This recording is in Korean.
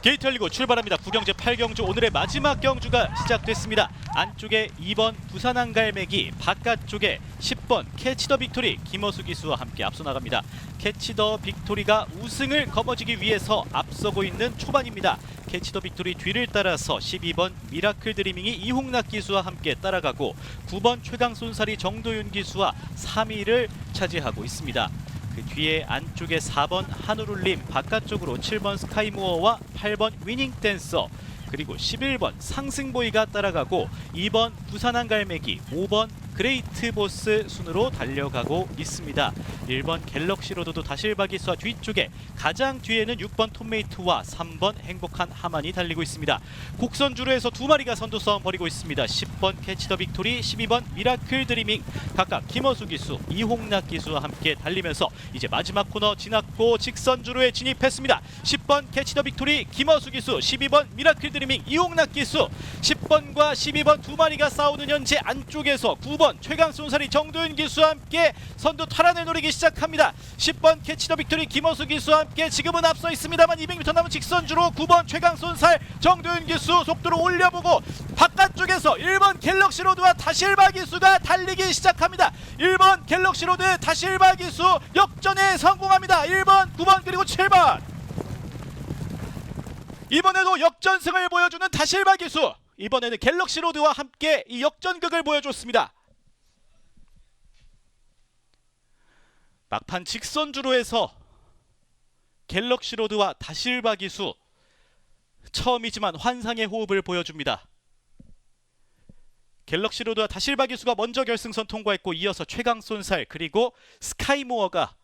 게이트 열리고 출발합니다. 구경제 8경주 오늘의 마지막 경주가 시작됐습니다. 안쪽에 2번 부산 한갈매기, 바깥쪽에 10번 캐치 더 빅토리 김어수 기수와 함께 앞서 나갑니다. 캐치 더 빅토리가 우승을 거머쥐기 위해서 앞서고 있는 초반입니다. 캐치 더 빅토리 뒤를 따라서 12번 미라클 드리밍이 이홍락 기수와 함께 따라가고 9번 최강 쏜살이 정도윤 기수와 3위를 차지하고 있습니다. 그 뒤에 안쪽에 4번 한울울림 바깥쪽으로 7번 스카이모어와 8번 위닝 댄서 그리고 11번 상승보이가 따라가고 2번 부산한 갈매기 5번 그레이트 보스 순으로 달려가고 있습니다. 1번 갤럭시 로드도 다실바기수와 뒤쪽에 가장 뒤에는 6번 톰메이트와 3번 행복한 하만이 달리고 있습니다. 곡선 주로에서 두 마리가 선두 싸움 벌이고 있습니다. 10번 캐치 더 빅토리, 12번 미라클 드리밍 각각 김어수 기수, 이홍락 기수와 함께 달리면서 이제 마지막 코너 지났고 직선 주로에 진입했습니다. 10번 캐치 더 빅토리, 김어수 기수, 12번 미라클 드리밍, 이홍락 기수, 10번과 12번 두 마리가 싸우는 현재 안쪽에서 9번 최강 쏜살이 정도윤 기수와 함께 선두 탈환을 노리기 시작합니다. 10번 캐치 더 빅토리 김어수 기수와 함께 지금은 앞서 있습니다만 200m 남은 직선주로 9번 최강 쏜살 정도윤 기수 속도를 올려보고 바깥쪽에서 1번 갤럭시 로드와 다실바 기수가 달리기 시작합니다. 1번 갤럭시 로드 다실바 기수 역전에 성공합니다. 1번, 9번 그리고 7번. 이번에도 역전승을 보여주는 다실바 기수. 이번에는 갤럭시 로드와 함께 이 역전극을 보여줬습니다. 막판 직선주로 해서 갤럭시 로드와 다실바 기수 처음이지만 환상의 호흡을 보여줍니다. 갤럭시 로드와 다실바 기수가 먼저 결승선 통과했고 이어서 최강 쏜살 그리고 스카이모어가